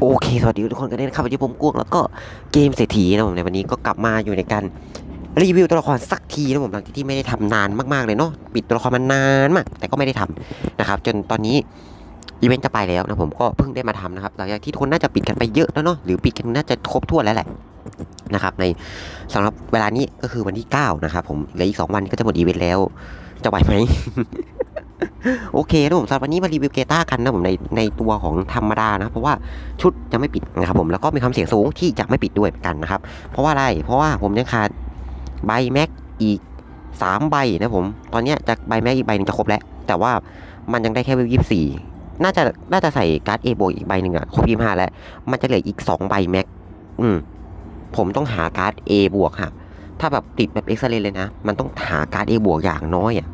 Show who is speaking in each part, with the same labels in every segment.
Speaker 1: โอเคสวัสดีทุกคนกันด้วยนะครับวันนี้ผมกวงแล้วก็เกมเศรษฐีนะผมในวันนี้ก็กลับมาอยู่ในการรีวิวตัวละครสักทีนะผมหลังจากที่ไม่ได้ทำนานมากๆเลยเนาะปิดตัวละครมานานมาก แต่ก็ไม่ได้ทำนะครับจนตอนนี้อีเวนต์จะไปแล้วนะผมก็เพิ่งได้มาทำนะครับหลังจากที่ทุกคนน่าจะปิดกันไปเยอะแล้วเนาะหรือปิดกันน่าจะครบถ้วแล้วแหละนะครับในสำหรับเวลานี้ก็คือวันที่ 9 นะครับผมเหลืออีก 2 วันก็จะหมดอีเวนต์แล้วจะไหวไหม โอเคนะผมสำหรับวันนี้มารีวิวเกต้ากันนะผมในในตัวของธรรมดานะ เพราะว่าชุดจะไม่ปิดนะครับผมแล้วก็มีความเสี่ยงสูงที่จะไม่ปิดด้วยเหมือนกันนะครับ เพราะว่าอะไรเพราะว่าผมยังขาดใบแม็กอีกสามใบนะผม ตอนนี้จะใบแม็กอีกใบหนึงจะครบแล้ว แต่ว่ามันยังได้แค่เวยี่สี่น่าจะน่าจะใส่การ์ดเอบวกอีกใบหนึ่งอะครบยี่ห้าแล้ว มันจะเหลืออีกสองใบแม็กอืมผมต้องหาการ์ด A บวกค่ะ ถ้าแบบติดแบบเอ็กซเรย์เลยนะ มันต้องหาการ์ด A บวกอย่างน้อยอะ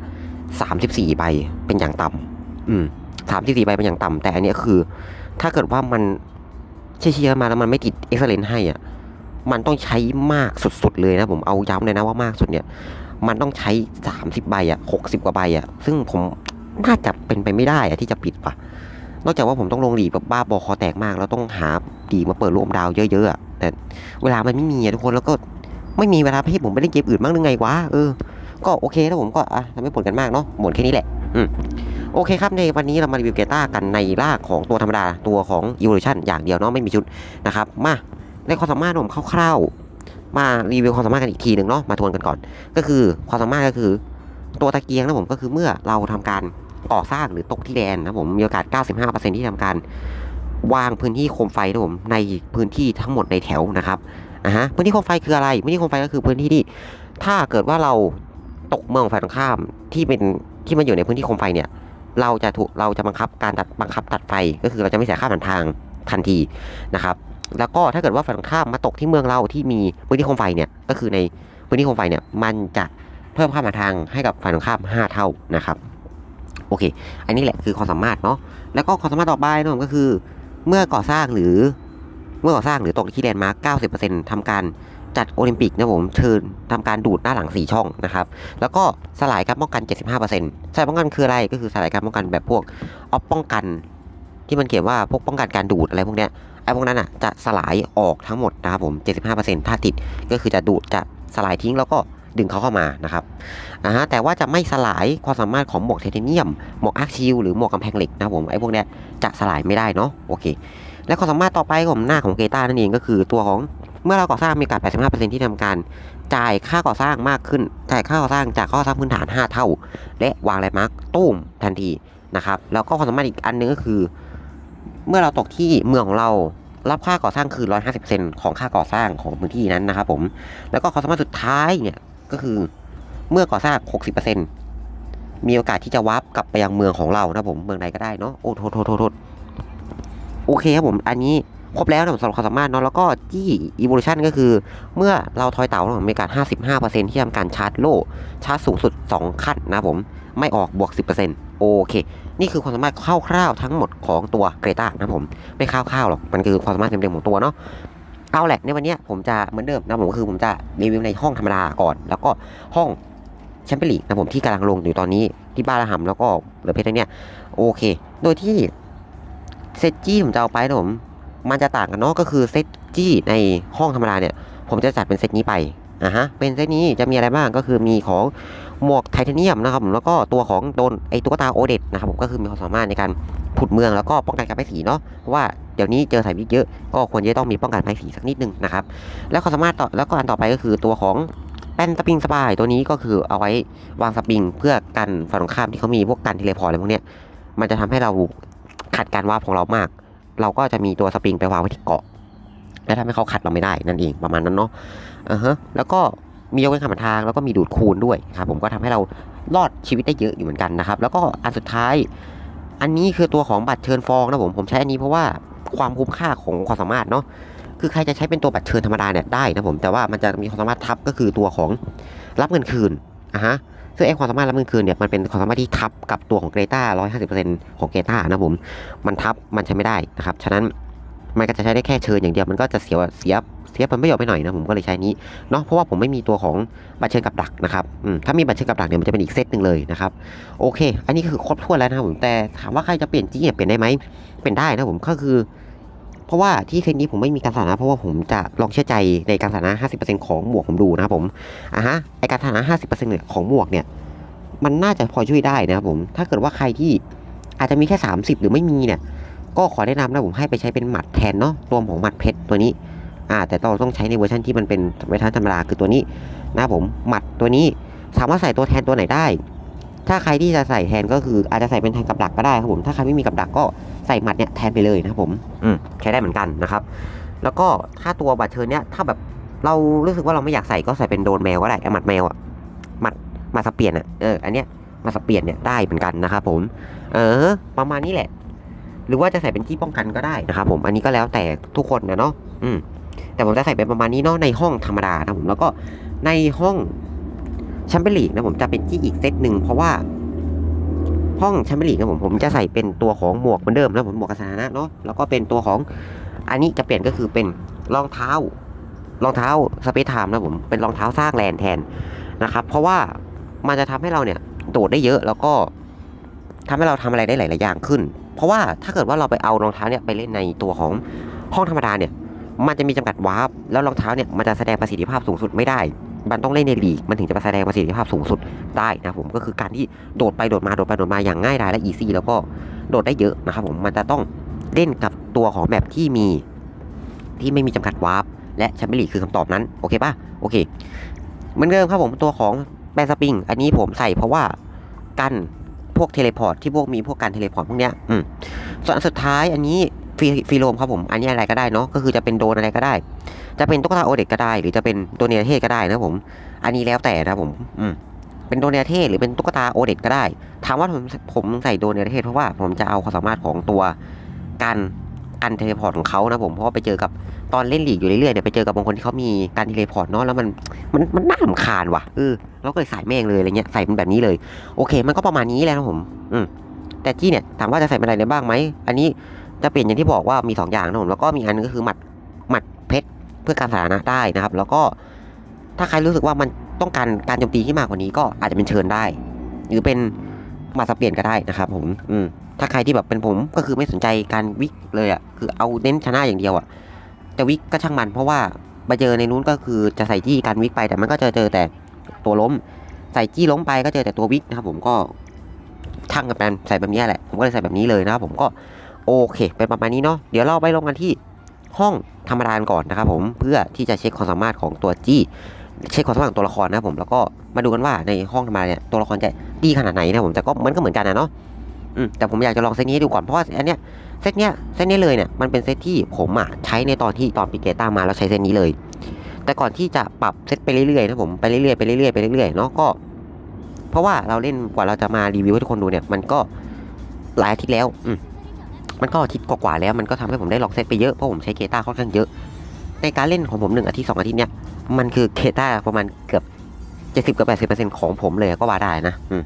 Speaker 1: สามสิบสี่ใบเป็นอย่างต่ำอืมสามสิบสี่ใบเป็นอย่างต่ำแต่อันนี้คือ ถ้าเกิดว่ามันเชี่ยๆมาแล้วมันไม่ติดเอ็กซ์เรย์ให้อะมันต้องใช้มากสุดๆเลยนะผมเอาย้ำเลยนะว่ามากสุดเนี่ย มันต้องใช้สามสิบใบอะหกสิบกว่าใบอะ ซึ่งผมน่าจะเป็นไปไม่ได้อะที่จะปิดป่ะนอกจากว่าผมต้องลงหลีแบบบ้าบอคอแตกมาก แล้วต้องหาดีมาเปิดรวมดาวเยอะๆอะแต่เวลามันไม่มีอะทุกคนแล้วก็ไม่มีเวลาให้ผมไปเล่นเกมอื่นบ้างหรือไงวะเออ ก็โอเคแล้วผมก็อะไม่ผลกันมากเนาะหมดแค่นี้แหละอืมโอเคครับในวันนี้เรามารีวิวเกต้ากันในรางของตัวธรรมดาตัวของ Evolution อย่างเดียวเนาะไม่มีชุดนะครับมาในความสามารถของผมคร่าวๆมารีวิวความสามารถกันอีกทีหนึ่งเนาะมาทวนกันก่อน ก็คือความสามารถก็คือ ตัวตะเกียงนะผมก็คือเมื่อเราทำการก่อสร้างหรือตกที่แดนนะผมมีโอกาส 95%ที่ทำการวางพื้นที่โคมไฟนะผมในพื้นที่ทั้งหมดในแถวนะครับอะฮะพื้นที่โคมไฟคืออะไรพื้นที่โคมไฟก็คือพื้นที่ที่ถ้าเกิดว่าเรา ตกเมืองฝ่ายตรงข้ามที่เป็นที่มันอยู่ในพื้นที่โคมไฟเนี่ย เราจะถูกเราจะบังคับการตัดบังคับตัดไฟก็คือเราจะไม่เสียค่าผ่านทางทันทีนะครับ แล้วก็ถ้าเกิดว่าฝั่งตรงข้ามมาตกที่เมืองเราที่มีพื้นที่โคมไฟเนี่ยก็คือในพื้นที่โคมไฟเนี่ยมันจะเพิ่มค่าผ่านทางให้กับฝ่ายตรงข้าม 5 เท่านะครับโอเค อันนี้แหละคือความสามารถเนาะแล้วก็ความสามารถต่อไปนะผมก็คือ เมื่อก่อสร้างหรือเมื่อก่อสร้างหรือตกที่แลนด์มาร์ค90%ทำการ จัดโอลิมปิกนะผมเชิญทำการดูดหน้าหลัง 4 ช่องนะครับ แล้วก็สลายการป้องกัน 75%สลายป้องกันคืออะไรก็คือสลายการป้องกันแบบพวกออฟป้องกัน ที่มันเขียนว่าพวกป้องกันการดูดอะไรพวกเนี้ยไอ้พวกนั้นอะจะสลายออกทั้งหมดนะครับผม 75%ถ้าติดก็คือจะดูดจะสลายทิ้งแล้วก็ดึงเขาเข้ามานะครับอ่าฮะแต่ว่าจะไม่สลายความสามารถของหมวกไทเทเนียม หมวกอาร์คชิลหรือหมวกกำแพงเหล็กนะผมไอ้พวกเนี้ยจะสลายไม่ได้เนาะโอเค และความสามารถต่อไปของหน้าของเกต้านั่นเองก็คือตัวของ เมื่อเราก่อสร้างมีโอกาส85%ที่ทำการจ่ายค่าก่อสร้างมากขึ้น จ่ายค่าก่อสร้างจากข้อสร้างพื้นฐาน 5 เท่า และวางแลนด์มาร์คตุ้มทันทีนะครับ แล้วก็ความสามารถอีกอันหนึงก็คือ เมื่อเราตกที่เมืองของเรารับค่าก่อสร้างคือ 150%ของค่าก่อสร้างของพื้นที่นั้นนะครับผม แล้วก็ความสามารถสุดท้ายเนี่ยก็คือเมื่อก่อสร้าง 60%มีโอกาสที่จะวาร์ปกลับไปยังเมืองของเรานะผม เมืองใดก็ได้เนาะ โอ้โทษโทษโทษโทษโอเคครับผม อันนี้ ครบแล้วนะผมสำหรับความสามารถเนาะแล้วก็ที่ evolution ก็คือ เมื่อเราทอยเต่าเรามีการ55%ที่ทำการชาร์จโล่ชาร์จสูงสุด 2 ขั้นนะผมไม่ออกบวก 10%โอเค นี่คือความสามารถคร่าวๆทั้งหมดของตัวเกรตานะผมไม่คร่าวๆหรอกมันคือความสามารถเต็มๆของตัวเนาะเอาแหละในวันนี้ผมจะเหมือนเดิมนะผมก็คือผมจะรีวิวในห้องธรรมดาก่อน แล้วก็ห้องแชมเปี้ยนลีกนะผมที่กำลังลงอยู่ตอนนี้ที่บ้านละหำแล้วก็เหลือเพชรเนี่ยโอเค โดยที่เซจี้ผมจะเอาไปนะผม มันจะต่างกันเนาะก็คือเซตจี้ในห้องธรรมดาเนี่ยผมจะจัดเป็นเซตนี้ไปอะฮะเป็นเซตนี้จะมีอะไรบ้างก็คือมีของหมวกไทเทเนียมนะครับผมแล้วก็ตัวของโดนไอตุ๊กตาโอเดตนะครับผมก็คือมีความสามารถในการผุดเมืองแล้วก็ป้องกันการป้ายสีเนาะเพราะว่าเดี๋ยวนี้เจอสายวิกเยอะก็ควรจะต้องมีป้องกันป้ายสีสักนิดนึงนะครับแล้วความสามารถต่อแล้วก็อันต่อไปก็คือตัวของแป้นสปริงสปายตัวนี้ก็คือเอาไว้วางสปริงเพื่อกันฝั่งตรงข้ามที่เขามีพวกกันเทเลพอร์ตอะไรพวกเนี้ยมันจะทำให้เราขัดการวาร์ปของเรามาก เราก็จะมีตัวสปริงไปวางไว้ที่เกาะ และทำให้เขาขัดเราไม่ได้นั่นเองประมาณนั้นเนาะอ่าฮะแล้วก็มียกเว้นขามทางแล้วก็มีดูดคูณด้วยครับผมก็ทำให้เรารอดชีวิตได้เยอะอยู่เหมือนกันนะครับ แล้วก็อันสุดท้าย อันนี้คือตัวของบัตรเชิญฟองนะผมผมใช้อันนี้เพราะว่าความคุ้มค่าของความสามารถเนาะคือใครจะใช้เป็นตัวบัตรเชิญธรรมดาเนี่ยได้นะผมแต่ว่ามันจะมีความสามารถทับก็คือตัวของรับเงินคืนอะฮะ ซึ่งไอ้ความสามารถรับเงินคืนเนี่ยมันเป็นความสามารถที่ทับกับตัวของเกรตา150%ของเกรตานะผมมันทับมันใช้ไม่ได้นะครับฉะนั้นมันก็จะใช้ได้แค่เชิญอย่างเดียวมันก็จะเสียเสียเสียผลประโยชน์ไปหน่อยนะผมก็เลยใช้นี้เนาะเพราะว่าผมไม่มีตัวของบัตรเชิญกับดักนะครับอืมถ้ามีบัตรเชิญกับดักเนี่ยมันจะเป็นอีกเซตหนึ่งเลยนะครับโอเค อันนี้คือครบถ้วนแล้วนะครับผมแต่ถามว่าใครจะเปลี่ยนจี้เนี่ยเปลี่ยนได้ไหมเปลี่ยนได้นะผมก็คือ ราะว่าที่เซตนี้ผมไม่มีการสถานะเพราะว่าผมจะลองเชื่อใจในการสถานะ 50%ของหมวกผมดูนะครับผมอะฮะไอการสถานะ 50%เนี่ยของหมวกเนี่ยมันน่าจะพอช่วยได้นะครับผมถ้าเกิดว่าใครที่อาจจะมีแค่ 30 หรือไม่มีเนี่ยก็ขอแนะนำนะผมให้ไปใช้เป็นหมัดแทนเนาะตัวของหมัดเพชรตัวนี้อ่าแต่เราต้องใช้ในเวอร์ชันที่มันเป็นเวอร์ชันธรรมดาคือตัวนี้นะครับผมหมัดตัวนี้สามารถใส่ตัวแทนตัวไหนได้ ถ้าใครที่จะใส่แทนก็คืออาจจะใส่เป็นแทนกับดักก็ได้ครับผม ถ้าใครไม่มีกับดักก็ใส่หมัดเนี่ยแทนไปเลยนะครับผมอืมใช้ได้เหมือนกันนะครับ แล้วก็ถ้าตัวบัตรเชิญเนี่ยถ้าแบบเรารู้สึกว่าเราไม่อยากใส่ก็ใส่เป็นโดนแมวก็ได้ไอ้หมัดแมวอะหมัดหมัดสเปียนอะเอออันเนี้ยหมัดสเปียนเนี่ยได้เหมือนกันนะครับผมเออ ประมาณนี้แหละ หรือว่าจะใส่เป็นที่ป้องกันก็ได้นะครับผมอันนี้ก็แล้วแต่ทุกคนนะเนาะอืมแต่ผมจะใส่เป็นประมาณนี้เนาะในห้องธรรมดานะผมแล้วก็ในห้อง แชมเปี้ยนลีกนะผมจะเป็นที่อีกเซตหนึ่งเพราะว่า ห้องแชมเปี้ยนลีกนะผมผมจะใส่เป็นตัวของหมวกเหมือนเดิมนะผมหมวกกระสานะเนาะแล้วก็เป็นตัวของอันนี้จะเปลี่ยนก็คือเป็นรองเท้ารองเท้าสเปซไทม์นะผมเป็นรองเท้าสร้างแลนแทนนะครับ เพราะว่ามันจะทำให้เราเนี่ยโดดได้เยอะแล้วก็ทำให้เราทำอะไรได้หลาย ๆ อย่างขึ้น เพราะว่าถ้าเกิดว่าเราไปเอารองเท้าเนี่ยไปเล่นในตัวของห้องธรรมดาเนี่ย มันจะมีจำกัดวาร์ปแล้วรองเท้าเนี่ยมันจะแสดงประสิทธิภาพสูงสุดไม่ได้ มันต้องเล่นในลีกมันถึงจะแสดงประสิทธิภาพสูงสุดได้นะผมก็คือการที่โดดไปโดดมาโดดไปโดดมาอย่างง่ายดายและอีซี่แล้วก็โดดได้เยอะนะครับผมมันจะต้องเล่นกับตัวของแบบที่มีที่ไม่มีจำกัดวาร์ปและแชมเปี้ยนลีกคือคำตอบนั้นโอเคปะโอเคเหมือนเดิมครับผมตัวของแบนสปริง อันนี้ผมใส่เพราะว่ากันพวกเทเลพอร์ตที่พวกมีพวกการเทเลพอร์ตพวกเนี้ยอืมส่วนอันสุดท้ายอันนี้ฟรีฟรีโรมครับผม อันนี้อะไรก็ได้เนาะก็คือจะเป็นโดนอะไรก็ได้ จะเป็นตุ๊กตาโอเด็กก็ได้ หรือจะเป็นตัวเนรเทศก็ได้นะผม อันนี้แล้วแต่นะผม อืมเป็นโดเนรเทศหรือเป็นตุ๊กตาโอเด็กก็ได้ ถามว่าผมผมใส่โดเนรเทศเพราะว่าผมจะเอาความสามารถของตัวการการเทเลพอร์ตของเขานะผมเพราะไปเจอกับตอนเล่นหลีกอยู่เรื่อยๆเนี่ยไปเจอกับบางคนที่เขามีการเทเลพอร์ตเนาะแล้วมันมันมันน่าลำคาญว่ะเออเราก็เลยใส่แม่งเลยอะไรเงี้ยใส่เป็นแบบนี้เลย โอเค มันก็ประมาณนี้แหละนะผม อืมแต่จี้เนี่ยถามว่าจะใส่เป็นอะไรได้บ้างไหมอันนี้จะเปลี่ยนอย่างที่บอกว่ามีสองอย่างนะผมแล้วก็มีอันนึงก็คือหมัดหมัดเพชร เพื่อการสาธารณะได้นะครับ แล้วก็ถ้าใครรู้สึกว่ามันต้องการการโจมตีที่มากกว่านี้ก็อาจจะเป็นเชิญได้ หรือเป็นมาสเปลี่ยนก็ได้นะครับ ผมอืมถ้าใครที่แบบเป็นผมก็คือไม่สนใจการวิกเลยอะคือเอาเน้นชนะอย่างเดียวอะจะวิกก็ช่างมัน เพราะว่าไปเจอในนู้นก็คือจะใส่จี้การวิกไปแต่มันก็จะเจอแต่ตัวล้ม ใส่จี้ล้มไปก็เจอแต่ตัววิกนะครับผมก็ช่างกับการใส่แบบนี้แหละ ผมก็เลยใส่แบบนี้เลยนะครับผมก็โอเคเป็นประมาณนี้เนาะเดี๋ยวเราไปลงกันที่ ห้องธรรมดาก่อนนะครับผมเพื่อที่จะเช็คความสามารถของตัวจี้เช็คความสามารถของตัวละครนะครับผมแล้วก็มาดูกันว่าในห้องธรรมดาเนี่ยตัวละครจะดีขนาดไหนนะผมแต่ก็มันก็เหมือนกันนะเนาะอืมแต่ผมอยากจะลองเซตนี้ดูก่อนเพราะว่าอันเนี้ยเซตเนี้ยเซตนี้เลยเนี่ยมันเป็นเซตที่ผมอะใช้ในตอนที่ตอนปีเกต้ามาแล้วใช้เซตนี้เลย แต่ก่อนที่จะปรับเซตไปเรื่อยๆนะผมไปเรื่อยๆไปเรื่อยๆไปเรื่อยๆเนาะก็ เพราะว่าเราเล่นกว่าเราจะมารีวิวให้ทุกคนดูเนี่ยมันก็หลายอาทิตย์แล้วอื มันก็อาทิตย์กว่าๆแล้วมันก็ทำให้ผมได้ลองเซตไปเยอะเพราะผมใช้เกต้าค่อนข้างเยอะ ในการเล่นของผมหนึ่งอาทิตย์สองอาทิตย์เนี่ยมันคือเคต้าประมาณเกือบเจ็ดสิบกับแปดสิบเปอร์เซ็นของผมเลยก็ว่าได้นะอืม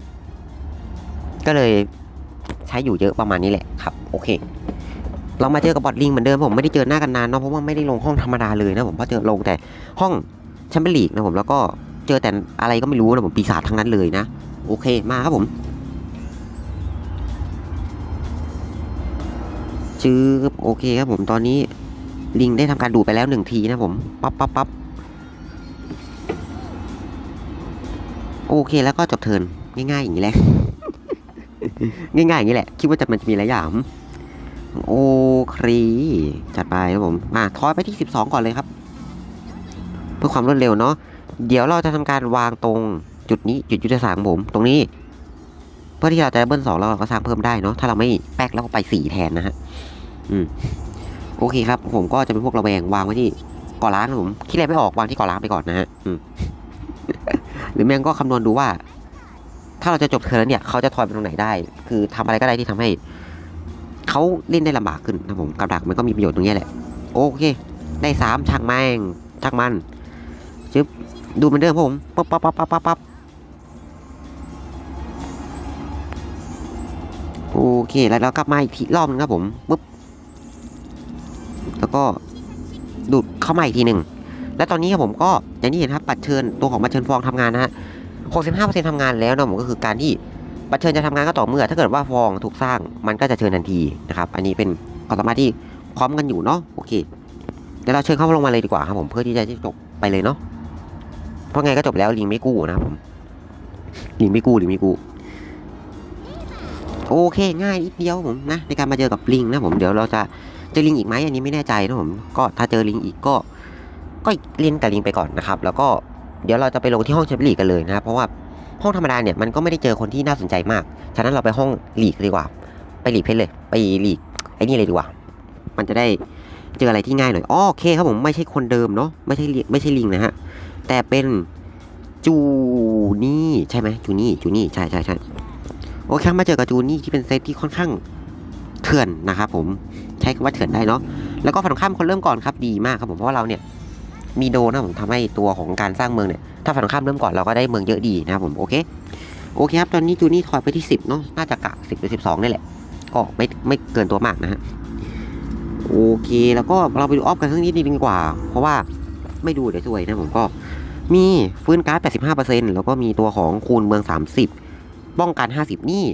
Speaker 1: ก็เลยใช้อยู่เยอะประมาณนี้แหละครับ โอเค เรามาเจอกับบอทลิงเหมือนเดิมผมไม่ได้เจอหน้ากันนานเนาะเพราะว่าไม่ได้ลงห้องธรรมดาเลยนะผมเพราะเจอลงแต่ห้องแชมเปี้ยนลีกนะผมแล้วก็เจอแต่อะไรก็ไม่รู้นะผมปีศาจทั้งนั้นเลยนะ โอเคมาครับผม จื้อโอเคครับผมตอนนี้ลิงได้ทำการดูดไปแล้วหนึ่งทีนะผมปั๊บปั๊บปั๊บโอเคแล้วก็จบเทินง่ายๆอย่างนี้แหละ ง่ายๆอย่างนี้แหละ คิดว่าจะมันจะมีอะไรอย่างโอเคจัดไปครับผมมาทอยไปที่สิบสองก่อนเลยครับ เพื่อความรวดเร็วเนาะเดี๋ยวเราจะทำการวางตรงจุดนี้จุดยุทธศาสตร์ของผม ตรงนี้ เพื่อที่เราจะเบิ้ลสองแล้วเราก็สร้างเพิ่มได้เนาะถ้าเราไม่แป๊กแล้วก็ไปสี่แทนนะฮะ อืมโอเคครับ ผมก็จะเป็นพวกระแวงวางไว้ที่กาะล้างนะผมคิดอะไรไม่ออกวางที่กาะล้างไปก่อนนะฮะอืมหรือแม่งก็คำนวณดูว่า ถ้าเราจะจบเทอร์นเนี่ยเขาจะทอยไปตรงไหนได้ คือทำอะไรก็ได้ที่ทำให้เขาเล่นได้ลำบากขึ้นนะผมกับดักมันก็มีประโยชน์ตรงนี้แหละ โอเค ได้สามช่างแม่งช่างมันจึ๊บดูเหมือนเดิมผมปั๊บปั๊บปั๊บปั๊บปั๊บปั๊บโอเคแล้วเรากลับมาอีกทีรอบนึงครับผมปึ๊บ แล้วก็ดูดเข้ามาอีกทีหนึ่ง และตอนนี้ครับผมก็อย่างที่เห็นครับบัตรเชิญตัวของบัตรเชิญฟองทำงานนะฮะ65%ทำงานแล้วนะผมก็คือการที่บัตรเชิญจะทำงานก็ต่อเมื่อ ถ้าเกิดว่าฟองถูกสร้างมันก็จะเชิญทันทีนะครับอันนี้เป็นความสามารถที่พร้อมกันอยู่เนาะโอเคเดี๋ยวเราเชิญเข้าลงมาเลยดีกว่าครับผมเพื่อที่จะจบไปเลยเนาะเพราะไงก็จบแล้วลิงไม่กู้นะครับผมลิงไม่กู้ลิงไม่กู้โอเคง่ายนิดเดียวผมนะในการมาเจอกับลิงนะผมเดี๋ยวเราจะ เจอลิงอีกไหมอันนี้ไม่แน่ใจนะผมก็ถ้าเจอลิงอีกก็ ก็เล่นกับลิงไปก่อนนะครับ แล้วก็เดี๋ยวเราจะไปลงที่ห้องแชมเปี้ยนลีกกันเลยนะครับเพราะว่าห้องธรรมดาเนี่ยมันก็ไม่ได้เจอคนที่น่าสนใจมาก ฉะนั้นเราไปห้องลีกดีกว่า ไปลีกเพชรเลย ไปลีกไอ้นี่เลยดีกว่า มันจะได้เจออะไรที่ง่ายหน่อยอ๋อโอเคครับผมไม่ใช่คนเดิมเนาะไม่ใช่ไม่ใช่ลิงนะฮะแต่เป็นจูนี่ใช่ไหมจูนี่จูนี่ใช่ใช่ใช่โอเคมาเจอกับจูนี่ที่เป็นเซตที่ค่อนข้าง เถื่อนนะครับผมใช้คำว่าเถื่อนได้เนาะแล้วก็ฝั่งตรงข้ามคนเริ่มก่อนครับดีมากครับผมเพราะว่าเราเนี่ยมีโดนะผมทำให้ตัวของการสร้างเมืองเนี่ยถ้าฝั่งตรงข้ามเริ่มก่อนเราก็ได้เมืองเยอะดีนะครับผมโอเคโอเคครับตอนนี้จูนี่ถอยไปที่สิบเนาะน่าจะกะสิบหรือสิบสองนี่แหละ ก็ไม่ไม่เกินตัวมากนะฮะโอเคแล้วก็เราไปดูออฟกันสักนิดนึงดีกว่า เพราะว่าไม่ดูเดี๋ยวสวยนะผมก็มีฟื้นการ์ด85%แล้วก็มีตัวของคูณเมือง 30 ป้องกัน 50 นี่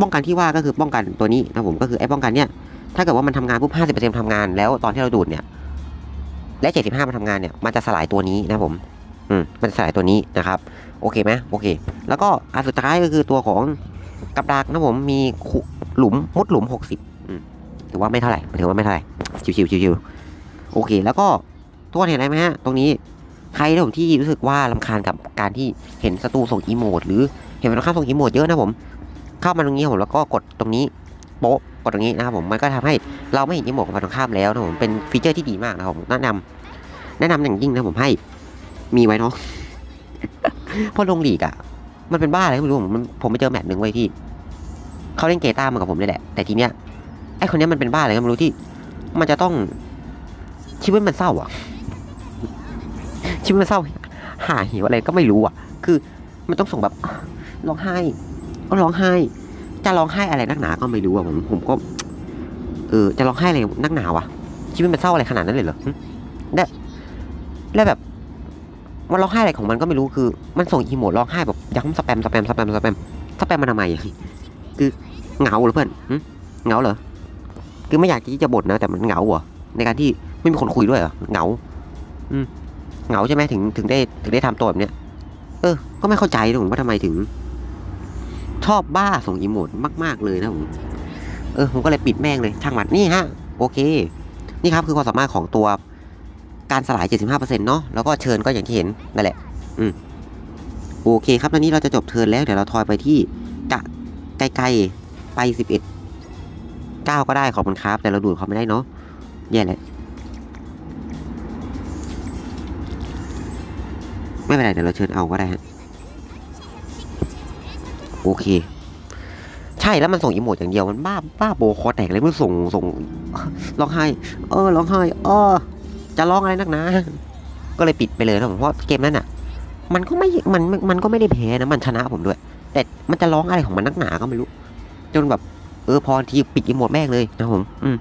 Speaker 1: ป้องกันที่ว่าก็คือป้องกันตัวนี้นะผมก็คือไอ้ป้องกันเนี่ยถ้าเกิดว่ามันทำงานปุ๊บ50%ทำงานแล้วตอนที่เราดูดเนี่ยและ75มันทำงานเนี่ยมันจะสลายตัวนี้นะผมอืมมันจะสลายตัวนี้นะครับโอเคไหมโอเค แล้วก็อันสุดท้ายก็คือตัวของกับดักนะผมมีหลุมมุดหลุม60อืมถือว่าไม่เท่าไหร่ถือว่าไม่เท่าไหร่ชิวๆชิวๆโอเค แล้วก็ทุกคนเห็นอะไรไหมฮะตรงนี้ใครนะผมที่รู้สึกว่าลำคาญกับการที่เห็นศัตรูส่งอีโมดหรือเห็นมันข้ามส่งอีโมดเยอะนะผม เข้ามาตรงนี้ผมแล้วก็กดตรงนี้โป๊ะกดตรงนี้นะครับผมมันก็ทำให้เราไม่เห็นอีโมดของฝั่งตรงข้ามแล้วนะผมเป็นฟีเจอร์ที่ดีมากนะครับผมแนะนำแนะนำอย่างยิ่งนะผมให้มีไว้เนาะเพราะลงหลีกอะมันเป็นบ้าอะไรไม่รู้ผมผมไปเจอแมตช์หนึ่งไว้ที่เขาเล่นเกต้ามากับผมเลยแหละ แต่ทีเนี้ยไอคนเนี้ยมันเป็นบ้าอะไรก็ไม่รู้ที่ มันจะต้องชีวิตมันเศร้าอะชีวิตมันเศร้าหาหิวอะไรก็ไม่รู้อะ คือมันต้องส่งแบบร้องไห้ ก็ร้องไห้ จะร้องไห้อะไรนักหนา ก็ไม่รู้อะผมผมก็ เออ จะร้องไห้อะไรนักหนาวะชีวิตมันเศร้าอะไรขนาดนั้นเลยเหรอหึและแล้วแบบ มันร้องไห้อะไรของมันก็ไม่รู้คือ มันส่งอีโมดร้องไห้แบบย้ำสแปมสแปมสแปมสแปมสแปมมันทำไมคือเหงาเหรอเพื่อนเหงาเหรอคือไม่อยากที่จะบ่นนะแต่มันเหงาเหรอในการที่ไม่มีคนคุยด้วยเหรอเหงา อืมเหงาใช่ไหมถึงถึงได้ถึงได้ทำตัวแบบเนี้ยเออ ก็ไม่เข้าใจนะผมว่าทำไมถึง ชอบบ้าส่งอีโมดมากๆเลยนะผมเออผมก็เลยปิดแม่งเลยช่างมันนี่ฮะโอเค นี่ครับคือความสามารถของตัวการสลาย 75%เนาะแล้วก็เชิญก็อย่างที่เห็นนั่นแหละ อืมโอเคครับตอนนี้เราจะจบเทิร์นแล้วเดี๋ยวเราทอยไปที่กะไกลๆไป 11 9 ก็ได้ขอบคุณครับ แต่เราดูดเขาไม่ได้เนาะแย่แหละไม่เป็นไรเดี๋ยวเราเชิญเอาก็ได้ฮะ โอเค ใช่แล้วมันส่งอีโมดอย่างเดียวมันบ้าบ้าโบคอแตกเลยมันส่งส่งร้องไห้ เออร้องไห้เออจะร้องอะไรนักหนะ ก็เลยปิดไปเลยนะผมเพราะเกมนั้นอะ มันก็ไม่มันมันก็ไม่ได้แพ้นะมันชนะผมด้วย แต่มันจะร้องอะไรของมันนักหนาก็ไม่รู้ จนแบบเออพอทีปิดอีโมดแม่งเลยนะผมอืม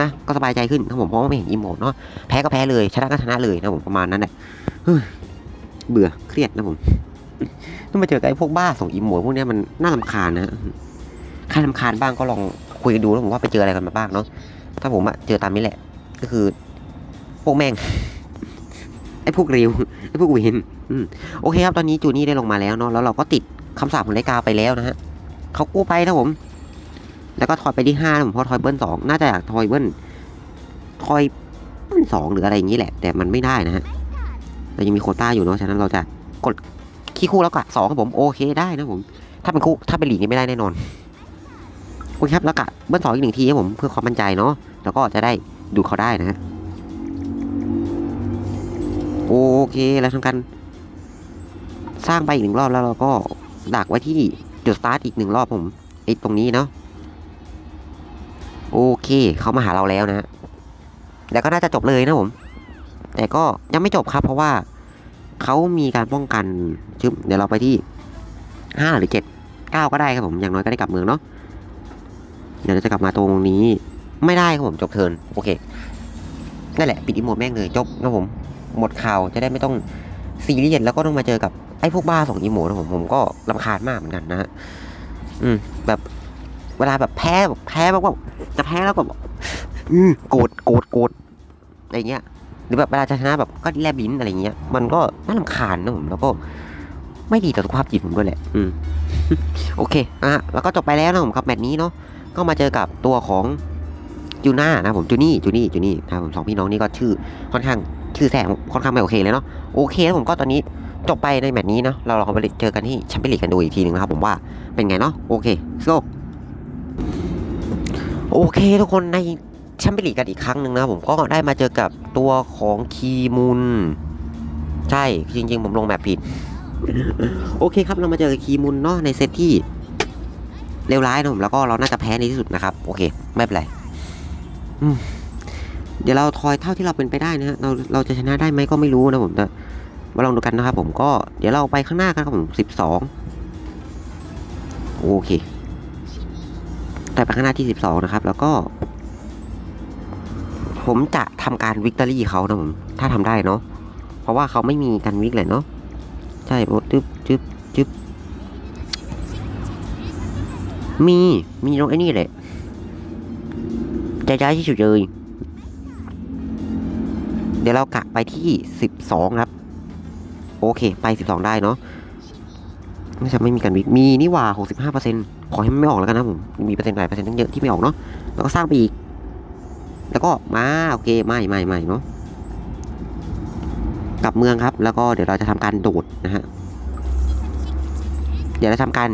Speaker 1: นะก็สบายใจขึ้นนะผมเพราะว่าไม่เห็นอีโมดเนาะแพ้ก็แพ้เลยชนะก็ชนะเลยนะผมประมาณนั้นแหละเบื่อเครียดนะผม ต้องมาเจอกับไอ้พวกบ้าส่งอีโมดพวกเนี้ยมันน่าลำคาญนะใครลำคาญบ้างก็ลองคุยกันดูนะผมว่าไปเจออะไรกันมาบ้างเนาะถ้าผมอะเจอตามนี้แหละ ก็คือ พวกแม่งไอ้พวกร็วไอ้พวกเวนอืมโอเคครับตอนนี้จูนี่ได้ลงมาแล้วเนาะแล้วเราก็ติดคำสาปของไลกาไปแล้วนะฮะเขากู้ไปนะผม แล้วก็ทอยไปที่ห้าผมเพราะทอยเบิ้ลสองน่าจะอยากทอยเบิ้ลทอยเบิ้ลสองหรืออะไรอย่างนี้แหละ แต่มันไม่ได้นะฮะเรายังมีโคต้าอยู่เนาะฉะนั้นเราจะกด ขี้คู่แล้วกะสองครับผมโอเคได้นะผมถ้าเป็นคู่ถ้าเป็นหลีกนี่ไม่ได้แน่นอนโอเคครับแล้วกะเบิ้ลสองอีกหนึ่งทีครับผมเพื่อความมั่นใจเนาะแล้วก็จะได้ดูเขาได้นะฮะโอเคแล้วทำการสร้างไปอีกหนึ่งรอบแล้วเราก็ดักไว้ที่จุดสตาร์ทอีกหนึ่งรอบผมไอ้ตรงนี้เนาะโอเคเขามาหาเราแล้วนะฮะแล้วก็น่าจะจบเลยนะผม แต่ก็ยังไม่จบครับเพราะว่า เขามีการป้องกันชึบเดี๋ยวเราไปที่ห้าหรือเจ็ดเก้าก็ได้ครับผมอย่างน้อยก็ได้กลับเมืองเนาะเดี๋ยวเราจะกลับมาตรงนี้ไม่ได้ครับผมจบเทินโอเคนั่นแหละปิดอีโมดแม่งเลยจบนะผมหมดข่าวจะได้ไม่ต้องซีเรียสแล้วก็ต้องมาเจอกับไอ้พวกบ้าส่งอีโมนะผมผมก็รำคาญมากเหมือนกันนะฮะอืมแบบเวลาแบบแพ้แบบแพ้แบบว่าจะแพ้แล้วก็แบบอืมโกรธโกรธโกรธอะไรเงี้ย รือแบบเวลาจะชนะแบบก็แลบลิ้นอะไรเงี้ย มันก็น่ารำคาญนะผมแล้วก็ไม่ดีต่อสุขภาพจิตผมด้วยแหละ อืม โอเคอะแล้วก็จบไปแล้วนะผมกับแมตช์นี้เนาะ ก็มาเจอกับตัวของจูน่านะผมจูนี่จูนี่จูนี่นะผมสองพี่น้องนี่ก็ชื่อค่อนข้างชื่อแสงค่อนข้างไม่โอเคเลยเนาะ โอเคแล้วผมก็ตอนนี้จบไปในแมตช์นี้เนาะ เราลองไปเจอกันที่แชมเปี้ยนลีกกันดูอีกทีหนึ่งนะครับผมว่าเป็นไงเนาะ โอเค so โอเคทุกคนใน แชมเปี้ยนลีกกันอีกครั้งหนึ่งนะผมก็ได้มาเจอกับตัวของคีมุน ใช่จริง ๆ ผมลงแบบผิด โอเคครับเรามาเจอกับคีมุนเนาะในเซตที่เลวร้ายนะผมแล้วก็เราน่าจะแพ้ในที่สุดนะครับ โอเค ไม่เป็นไรเดี๋ยวเราทอยเท่าที่เราเป็นไปได้นะฮะเราเราจะชนะได้ไหมก็ไม่รู้นะผมแต่มาลองดูกันนะครับผมก็เดี๋ยวเราไปข้างหน้ากันครับผมสิบสองโอเคแต่ไปข้างหน้าที่สิบสองนะครับ แล้วก็ ผมจะทำการวิกตอรี่เขานะผม ถ้าทำได้เนาะ เพราะว่าเขาไม่มีการวิกเลยเนาะ ใช่โอ้จึ๊บจึ๊บจึ๊บมี มีตรงไอ้นี่แหละใจร้ายที่สุดเลย เดี๋ยวเรากะไปที่สิบสองครับ โอเค ไปสิบสองได้เนาะไม่ใช่ไม่มีการวิกมีนี่ว่าหกสิบห้าเปอร์เซ็นขอให้มันไม่ออกแล้วกันนะผม มีเปอร์เซ็นต์หลายเปอร์เซ็นต์ตั้งเยอะที่ไม่ออกเนาะ แล้วก็สร้างไปอีก แล้วก็มาโอเคไม่ไม่ไม่เนาะกลับเมืองครับ แล้วก็เดี๋ยวเราจะทำการโดดนะฮะเดี๋ยวเราทำการ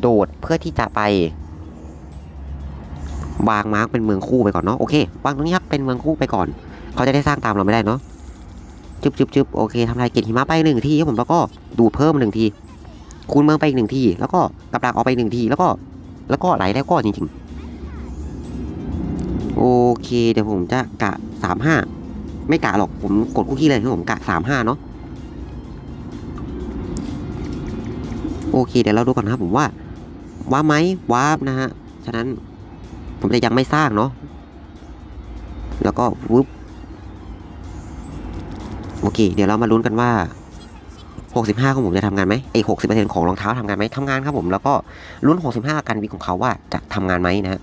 Speaker 1: โดดเพื่อที่จะไปวางมาร์กเป็นเมืองคู่ไปก่อนเนาะโอเควางตรงนี้ครับเป็นเมืองคู่ไปก่อน เขาจะได้สร้างตามเราไม่ได้เนาะจึบจึบจึบโอเคทำลายเกล็ดหิมะไปหนึ่งทีครับผมแล้วก็ดูดเพิ่มหนึ่งทีคูณเมืองไปอีกหนึ่งทีแล้วก็กับดักออกไปหนึ่งทีแล้วก็แล้วก็ไหลแล้วก็จริงๆ โอเคเดี๋ยวผมจะกะสามห้าไม่กะหรอกผมกดคุกกี้เลยครับผมกะสามห้าเนาะโอเคเดี๋ยวเราดูก่อนนะครับผมว่าว้าไหมว้าร์นะฮะฉะนั้นผมจะยังไม่สร้างเนาะแล้วก็วึบโอเค เดี๋ยวเรามาลุ้นกันว่า 65 ของผมจะทำงานไหมไอ้60%ของรองเท้าทำงานไหมทำงานครับผม แล้วก็ลุ้น 65 กันวิของเขาว่าจะทำงานไหมนะฮะ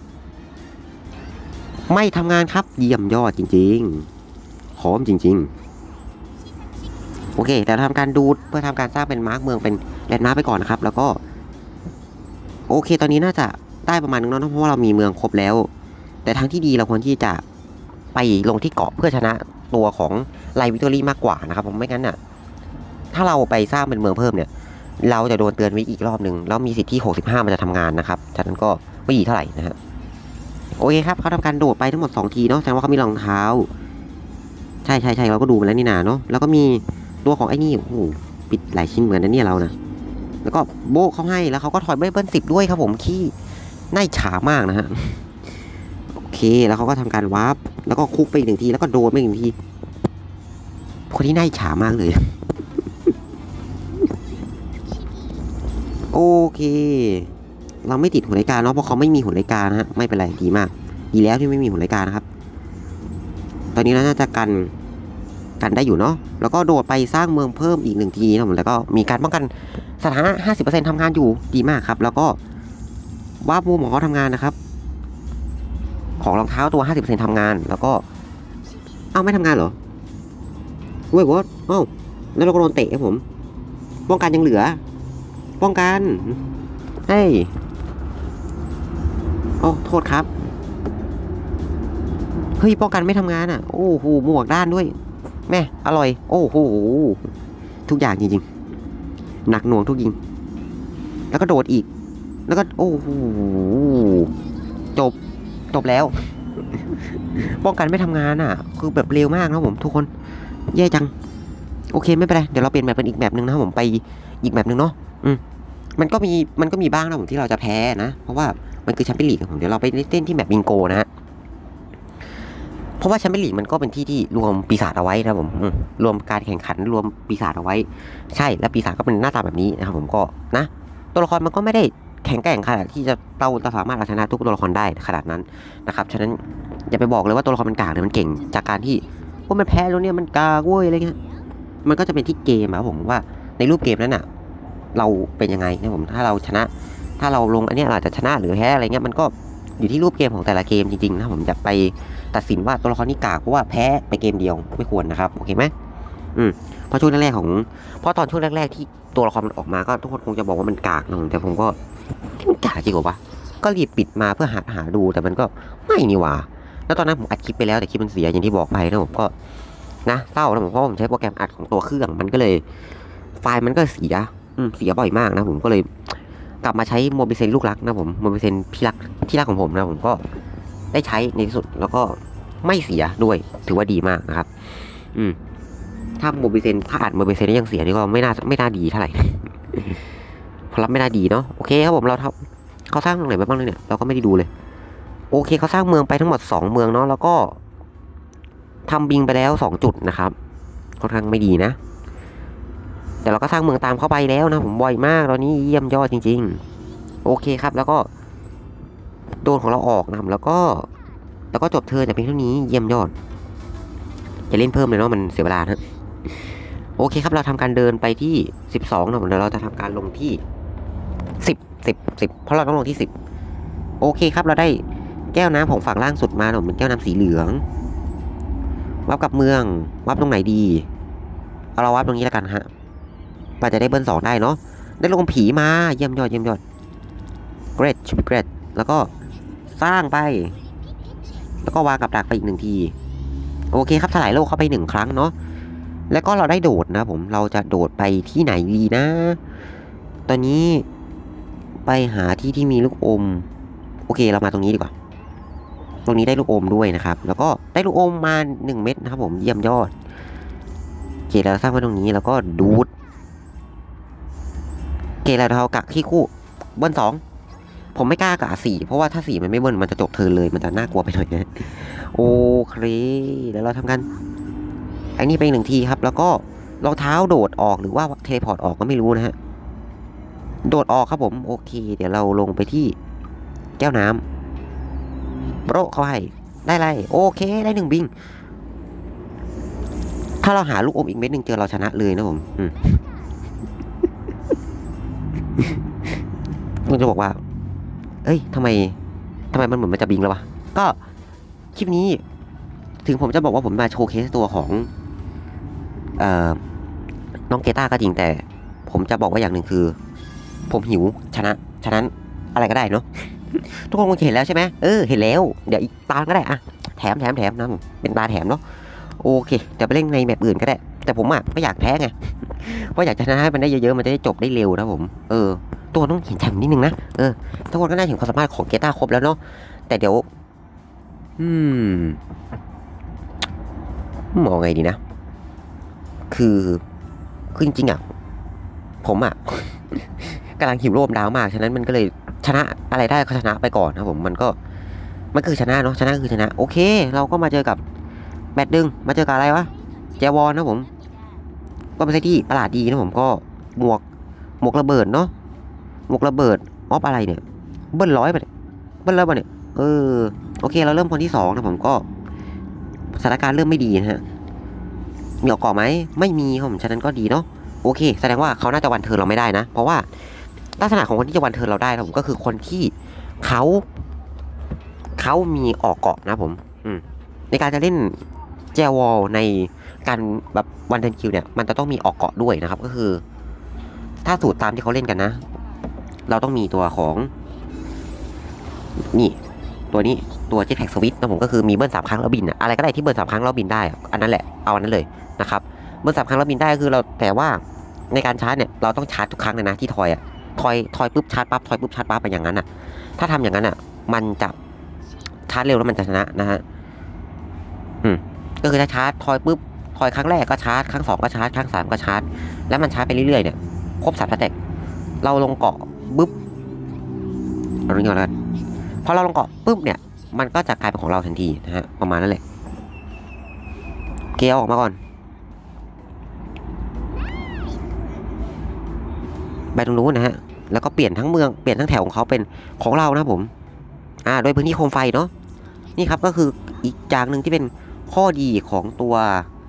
Speaker 1: ไม่ทำงานครับ เยี่ยมยอดจริงๆพร้อมจริง ๆ โอเค แต่ทำการดูดเพื่อทำการสร้างเป็นมาร์กเมืองเป็นแลนด์มาร์กไปก่อนนะครับ แล้วก็ โอเค ตอนนี้น่าจะได้ประมาณนึงแล้วเนอะเพราะว่าเรามีเมืองครบแล้ว แต่ทางที่ดีเราควรที่จะไปลงที่เกาะเพื่อชนะตัวของไลวิกตอรี่มากกว่านะครับ ผมไม่งั้นน่ะ ถ้าเราไปสร้างเป็นเมืองเพิ่มเนี่ย เราจะโดนเตือนไว้อีกรอบหนึ่งแล้วมีสิทธิ์ที่ 65 มันจะทำงานนะครับฉะนั้นก็ไม่ดีเท่าไหร่นะฮะ โอเคครับเขาทำการโดดไปทั้งหมด 2 ทีเนาะแสดงว่าเขามีรองเท้า ใช่ใช่ใช่เราก็ดูมาแล้วนี่นาเนาะแล้วก็มีตัวของไอ้นี่โอ้โหปิดหลายชิ้นเหมือนนะเนี่ยเรานะแล้วก็โบกเขาให้แล้วเขาก็ถอยเบิ้ลสิบด้วยครับผมขี้น่าฉามากนะฮะโอเคแล้วเขาก็ทำการวาร์ปแล้วก็คุกไปอีกหนึ่งทีแล้วก็โดนไปอีกหนึ่งทีคนที่น่าฉามากเลย โอเค เราไม่ติดหุ่นรายการเนาะเพราะเขาไม่มีหุ่นรายการนะฮะไม่เป็นไรดีมาก ดีแล้วที่ไม่มีหุ่นรายการนะครับ ตอนนี้เราน่าจะกันกันได้อยู่เนาะแล้วก็โดดไปสร้างเมืองเพิ่มอีกหนึ่งทีนะผมแล้วก็มีการป้องกันสถานะ50%ทำงานอยู่ดีมากครับ แล้วก็วาร์ปมูมของเขาทำงานนะครับ ของรองเท้าตัว50%ทำงาน แล้วก็เอ้าไม่ทำงานเหรอเว้ยวอตเอ้าแล้วเราก็โดนเตะครับผม ป้องกันยังเหลือ ป้องกันเฮ้ย อ้โทษครับ เฮ้ย ป้องกันไม่ทำงานอะ โอ้โห หมวกด้านด้วย แม่ อร่อย โอ้โห ทุกอย่างจริงๆ หนักหน่วงทุกยิง แล้วก็โดดอีก แล้วก็ โอ้โห จบ จบแล้ว ป้องกันไม่ทำงานอะ คือแบบเร็วมากนะผมทุกคน แย่จัง โอเคไม่เป็นไร เดี๋ยวเราเปลี่ยนแบบเป็นอีกแบบหนึ่งนะผมไปอีกแบบหนึ่งเนาะ อืมมันก็มี มันก็มีบ้างนะผมที่เราจะแพ้นะ เพราะว่า มันคือแชมเปี้ยนลีกผมเดี๋ยวเราไปเล่นที่แบบบิงโกนะฮะเพราะว่าแชมเปี้ยนลีกมันก็เป็นที่ที่รวมปีศาจเอาไว้นะครับผมรวมการแข่งขันรวมปีศาจเอาไว้ ใช่และปีศาจก็เป็นหน้าตาแบบนี้นะครับผมก็นะ ตัวละครมันก็ไม่ได้แข็งแกร่งขนาดที่จะเราจะสามารถเอาชนะทุกตัวละครได้ขนาดนั้นนะครับฉะนั้นอย่าไปบอกเลยว่าตัวละครมันกากหรือมันเก่ง จากการที่ว่ามันแพ้แล้วเนี่ยมันกากเว้ยอะไรเงี้ยมันก็จะเป็นที่เกมครับผมว่าในรูปเกมนั้นอะ เราเป็นยังไงนะผมถ้าเราชนะ ถ้าเราลงอันนี้อาจจะชนะหรือแพ้อะไรเงี้ยมันก็อยู่ที่รูปเกมของแต่ละเกมจริงๆนะผมจะไปตัดสินว่าตัวละครนี้กากเพราะว่าแพ้ไปเกมเดียวไม่ควรนะครับโอเคไหมอืมเพราะช่วงแรกๆของเพราะตอนช่วงแรกๆที่ตัวละครมันออกมาก็ทุกคนคงจะบอกว่ามันกากนะผมแต่ผมก็มันกากจริงเหรอวะก็รีบปิดมาเพื่อหาหาดูแต่มันก็ไม่นี่หว่าแล้วตอนนั้นผมอัดคลิปไปแล้วแต่คลิปมันเสียอย่างที่บอกไปนะผมก็นะเศร้านะผมเพราะผมใช้โปรแกรมอัดของตัวเครื่องมันก็เลย ไฟล์มันก็เสียอืมเสียบ่อยมากนะผมก็เลย กลับมาใช้โมบิเซนลูกรักนะผมโมบิเซนพี่รักที่รักของผมนะผมก็ได้ใช้ในที่สุดแล้วก็ไม่เสียด้วยถือว่าดีมากนะครับ อืม ถ้าโมบิเซนถ้าอัดโมบิเซนยังเสียนี่ก็ไม่น่าไม่น่าดีเท่าไหร่พอรับไม่น่าดีเนาะโอเคครับผมเราเขาสร้างตรงไหนไปบ้างเลยเนี่ยเราก็ไม่ได้ดูเลย โอเคเขาสร้างเมืองไปทั้งหมดสองเมืองเนาะแล้วก็ทำบิงไปแล้วสองจุดนะครับค่อนข้างไม่ดีนะ แต่เราก็สร้างเมืองตามเข้าไปแล้วนะผมบ่อยมากตอนนี้เยี่ยมยอดจริง ๆ โอเคครับแล้วก็โดนของเราออกนะครับแล้วก็แล้วก็จบเธอแต่เพียงเท่านี้เยี่ยมยอดจะเล่นเพิ่มเลยเนาะมันเสียเวลานะโอเคครับเราทำการเดินไปที่สิบสองนะเดี๋ยวเราจะทำการลงที่สิบสิบสิบเพราะเราต้องลงที่สิบโอเคครับเราได้แก้วน้ำของฝั่งล่างสุดมาเนาะเป็นแก้วน้ำสีเหลืองวับกับเมืองวับตรงไหนดี เอาเราวับตรงนี้แล้วกันฮะ ว่าจะได้เบิ้ลสองได้เนาะได้ลงผีมาเยี่ยมยอดเยี่ยมยอด great ชุบ great แล้วก็สร้างไป แล้วก็วางกับดักไปอีกหนึ่งที โอเคครับถลายโลกเข้าไปหนึ่งครั้งเนาะแล้วก็เราได้โดดนะผมเราจะโดดไปที่ไหนดีนะ ตอนนี้ไปหาที่ที่มีลูกอม โอเคเรามาตรงนี้ดีกว่า ตรงนี้ได้ลูกอมด้วยนะครับ แล้วก็ได้ลูกอมมาหนึ่งเม็ดนะครับผมเยี่ยมยอดโอเคเราสร้างไว้ตรงนี้แล้วก็ดูด เคแล้วเรากะที่คู่เบิ้ลสองผมไม่กล้ากะสี่เพราะว่าถ้าสี่มันไม่เบิ้ลมันจะจบเทิร์นเลยมันจะน่ากลัวไปหน่อยนะโอเคแล้วเราทำกันไอ้นี่ไปหนึ่งทีครับ แล้วก็รองเท้าโดดออกหรือว่าเทเลพอร์ตออกก็ไม่รู้นะฮะโดดออกครับผมโอเค เดี๋ยวเราลงไปที่แก้วน้ำโปรเขาให้ได้ไรโอเค ได้หนึ่งบิง ถ้าเราหาลูกอมอีกเม็ดหนึ่งเจอเราชนะเลยนะผมอืม มันจะบอกว่า เอ้ยทำไมทำไมมันเหมือนมันจะบิงแล้ววะ ก็คลิปนี้ ถึงผมจะบอกว่าผมมาโชว์เคสตัวของเอ่อน้องเกต้าก็จริงแต่ ผมจะบอกว่าอย่างหนึ่งคือ ผมหิวชนะ ฉะนั้นอะไรก็ได้เนาะทุกคนคงเห็นแล้วใช่ไหมเออเห็นแล้ว เดี๋ยวอีกตาก็ได้อะแถมแถมแถมนะเป็นตาแถมเนาะโอเคเดี๋ยวไปเล่นในแมปอื่นก็ได้ แต่ผมอะไม่อยากแพ้ไงเพราะอยากจะชนะให้มันได้เยอะๆ มันจะได้จบได้เร็วนะผม เออ ตัวต้องเห็นฉันนิดนึงนะ เออ ทุกคนก็น่าเห็นความสามารถของเกต้าครบแล้วเนาะ แต่เดี๋ยว อืม มองไงดีนะ คือ คือจริงๆอะ ผมอะกำลังหิวโลมดาวมาก ฉะนั้นมันก็เลยชนะอะไรได้ก็ชนะไปก่อนนะผม มันก็ มันคือชนะเนาะ ชนะคือชนะ โอเค เราก็มาเจอกับแบตดึง มาเจอกับอะไรวะ แจวอนนะผม ก็เป็นไรที่ประหลาดดีนะผมก็หมวกหมวกระเบิดเนาะหมวกระเบิดออฟอะไรเนี่ย เบิ้ลร้อยไปเนี่ยเบิ้ลร้อยไปเนี่ยเออโอเคเราเริ่มคนที่สองนะผมก็สถานการณ์เริ่มไม่ดีนะฮะมีออกก่อไหมไม่มีครับผมฉะนั้นก็ดีเนาะโอเค แสดงว่าเขาน่าจะวันเทิร์นเราไม่ได้นะ เพราะว่าลักษณะของคนที่จะวันเทิร์นเราได้นะผมก็คือคนที่เขาเขามีออกเกาะนะผม อืมในการจะเล่นแจวอลใน การแบบวันเทนคิวเนี่ยมันจะต้องมีออกเกาะด้วยนะครับ ก็คือ ถ้าสูตรตามที่เขาเล่นกันนะ เราต้องมีตัวของ นี่ ตัวนี้ตัวเจ็ตแพ็กสวิตนะผมก็คือมีเบิ้ลสามครั้งแล้วบินอะอะไรก็ได้ที่เบิ้ลสามครั้งแล้วบินได้อะอันนั้นแหละเอาอันนั้นเลยนะครับเบิ้ลสามครั้งแล้วบินได้ก็คือเราแต่ว่าในการชาร์จเนี่ยเราต้องชาร์จทุกครั้งเลยนะที่ทอยอะทอยทอยปุ๊บชาร์จปั๊บทอยปุ๊บชาร์จปั๊บไปอย่างนั้นอะถ้าทำอย่างนั้นอะมันจะชาร์จเร็วแล้วมันจะชนะนะฮะอืมก็คือถ้าชาร์จทอยปุ๊บ ทอยครั้งแรกก็ชาร์จครั้งสองก็ชาร์จครั้งสามก็ชาร์จ แล้วมันชาร์จไปเรื่อยๆเนี่ยครบสามสเต็ปเราลงเกาะปุ๊บเอาตรงนี้ก่อนแล้วกันพอเราลงเกาะปุ๊บเนี่ย มันก็จะกลายเป็นของเราทันทีนะฮะประมาณนั้นแหละเกลียวออกมาก่อนไปตรงนู้นนะฮะ แล้วก็เปลี่ยนทั้งเมือง เปลี่ยนทั้งแถวของเขาเป็นของเรานะผม อ่า โดยพื้นที่โคมไฟเนาะ นี่ครับก็คืออีกอย่างหนึ่งที่เป็นข้อดีของตัว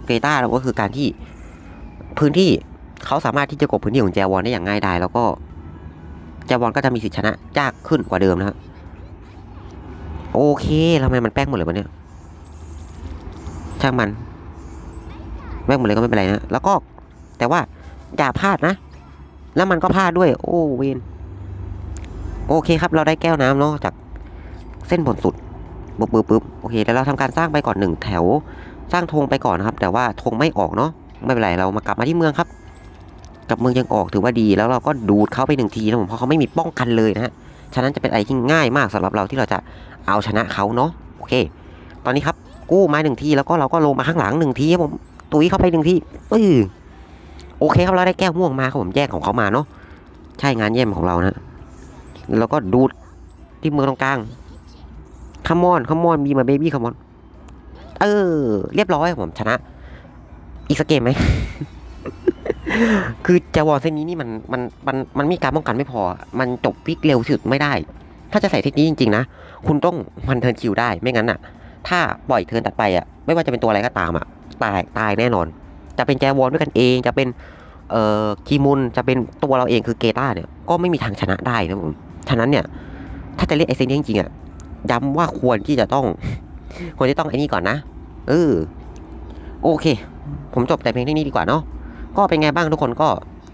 Speaker 1: เกต้าเราก็คือการที่พื้นที่เขาสามารถที่จะกบพื้นที่ของแจวอนได้อย่างง่ายดายแล้วก็แจวอนก็จะมีสิทธิชนะยากขึ้นกว่าเดิมนะครับโอเคทำไมมันแป้งหมดเลยวะเนี่ยช่างมันแป้งหมดเลยก็ไม่เป็นไรนะแล้วก็แต่ว่าอย่าพลาดนะ แล้วมันก็พลาดด้วย โอ้เวนโอเคครับ เราได้แก้วน้ำเนาะจากเส้นบนสุดปึ๊บปึ๊บปึ๊บโอเคแล้วเราทำการสร้างไปก่อนหนึ่งแถว สร้างธงไปก่อนนะครับ แต่ว่าธงไม่ออกเนาะไม่เป็นไรเรามากลับมาที่เมืองครับกับเมืองยังออกถือว่าดีแล้วเราก็ดูดเขาไปหนึ่งทีนะผมเพราะเขาไม่มีป้องกันเลยนะฮะฉะนั้นจะเป็นอะไรที่ง่ายมากสำหรับเราที่เราจะเอาชนะเขาเนาะโอเค ตอนนี้ครับกู้ไม้หนึ่งทีแล้วก็เราก็ลงมาข้างหลังหนึ่งทีครับผมตุ้ยเข้าไปหนึ่งทีปื้อโอเคครับเราได้แก้วม่วงมาครับผมแยกของเขามาเนาะใช่งานเยี่ยมของเรานะแล้วก็ดูดที่เมืองตรงกลางคัมอนคัมอนบีมาเบบี้คัมมอน เออ เรียบร้อยผมชนะ อีกสักเกมไหม คือจาวอลเส้นนี้นี่มันมันมันมันมีการป้องกันไม่พอ มันจบวิกเร็วสุดไม่ได้ ถ้าจะใส่เทคนิคจริงๆนะ คุณต้องมันเทิร์นคิวได้ ไม่งั้นอะ ถ้าปล่อยเทิร์นตัดไปอะ ไม่ว่าจะเป็นตัวอะไรก็ตามอะ ตายตายแน่นอน จะเป็นแจวอนด้วยกันเอง จะเป็นเอ่อกีมุน จะเป็นตัวเราเองคือเกต้าเนี่ย ก็ไม่มีทางชนะได้นะผม ฉะนั้นเนี่ย ถ้าจะเล่นไอเซนนี้จริงๆอะย้ำว่าควรที่จะต้อง ควรที่ต้องไอ้นี่ก่อนนะ เออ โอเค ผมจบแต่เพียงเท่านี้ดีกว่าเนาะ ก็เป็นไงบ้างทุกคนก็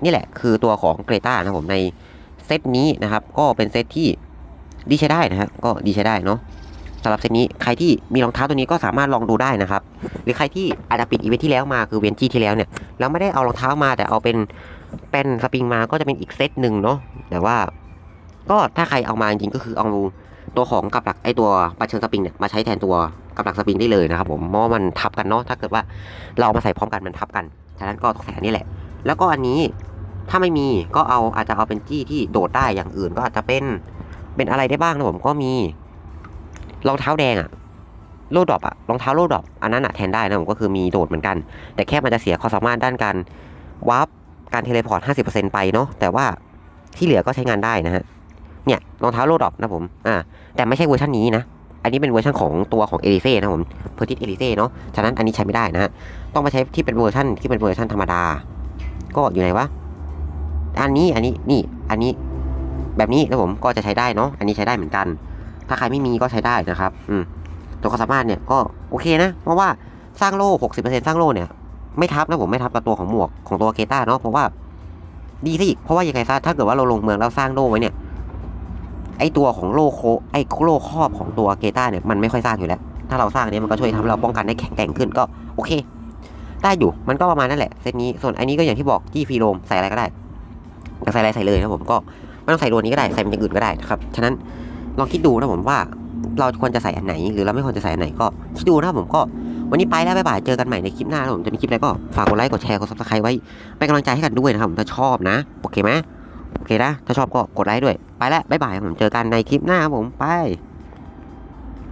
Speaker 1: นี่แหละ คือตัวของเกรตานะผมในเซตนี้นะครับ ก็เป็นเซตที่ดีใช้ได้นะฮะก็ดีใช้ได้เนาะสำหรับเซตนี้ใครที่มีรองเท้าตัวนี้ก็สามารถลองดูได้นะครับ หรือใครที่อาจจะปิดอีเวนท์ที่แล้วมาคือเวนจี้ที่แล้วเนี่ยแล้วไม่ได้เอารองเท้ามาแต่เอาเป็นเป็นสปริงมาก็จะเป็นอีกเซตหนึ่งเนาะแต่ว่า ก็ถ้าใครเอามาจริงก็คือเอา ตัวของกับหลักไอตัวปัดเชิงสปริงเนี่ยมาใช้แทนตัวกับหลักสปริงได้เลยนะครับผมเพราะมันทับกันเนาะถ้าเกิดว่าเราเอามาใส่พร้อมกันมันทับกันฉะนั้นก็ต้องใส่อันนี้แหละ แล้วก็อันนี้ถ้าไม่มีก็เอาอาจจะเอาเป็นจี้ที่โดดได้อย่างอื่น ก็อาจจะเป็นเป็นอะไรได้บ้างนะผมก็มีรองเท้าแดงอะโลดดอปอะรองเท้าโลดดอปอันนั้นอะแทนได้นะผมก็คือมีโดดเหมือนกัน แต่แค่มันจะเสียความสามารถด้านการวาร์ปการเทเลพอร์ต 50%ไปเนาะแต่ว่าที่เหลือก็ใช้งานได้นะฮะ เนี่ยรองเท้าโลดดรอปนะผมอ่าแต่ไม่ใช่เวอร์ชันนี้นะ อันนี้เป็นเวอร์ชันของตัวของเอลิเซ่นะผมเพอร์ติสเอลิเซ่เนาะฉะนั้นอันนี้ใช้ไม่ได้นะฮะต้องมาใช้ที่เป็นเวอร์ชันที่เป็นเวอร์ชันธรรมดา ก็อยู่ไหนวะอันนี้อันนี้นี่อันนี้แบบนี้นะผมก็จะใช้ได้เนาะอันนี้ใช้ได้เหมือนกัน ถ้าใครไม่มีก็ใช้ได้นะครับ อืมตัวความสามารถเนี่ยก็โอเคนะ เพราะว่าสร้างโล่60%สร้างโล่เนี่ยไม่ทับนะผมไม่ทับกับตัวของหมวกของตัวเกต้าเนาะเพราะว่าดีสิเพราะว่ายังไงซะถ้าเกิดว่าเราลงเมืองแล้วสร้างโล่ไว้เนี่ย ไอตัวของโลโคไอโล่ครอบของตัวเกต้าเนี่ยมันไม่ค่อยสร้างอยู่แล้ว ถ้าเราสร้างอันนี้มันก็ช่วยทำเราป้องกันได้แข็งแกร่งขึ้นก็โอเค ได้อยู่มันก็ประมาณนั่นแหละเซตนี้ส่วนอันนี้ก็อย่างที่บอกจี้ฟรีโรมใส่อะไรก็ได้ใส่อะไรใส่เลยนะผมก็ไม่ต้องใส่โรนนี้ก็ได้ใส่เป็นอย่างอื่นก็ได้นะครับฉะนั้นลองคิดดูนะผมว่าเราควรจะใส่อันไหน หรือเราไม่ควรจะใส่อันไหนก็คิดดูนะผมก็วันนี้ไปแล้วบ๊ายบายเจอกันใหม่ในคลิปหน้านะผมจะมีคลิปอะไรก็ฝากกดไลค์กดแชร์กดซับสไครต์ไว้เป็นกำลังใจให้กันด้วยนะครับผมถ้าชอบนะ โอเคไหม โอเคนะ ถ้าชอบก็กดไลค์ด้วย ไปแล้ว บ๊ายบายผมเจอกันในคลิปหน้าครับผม ไป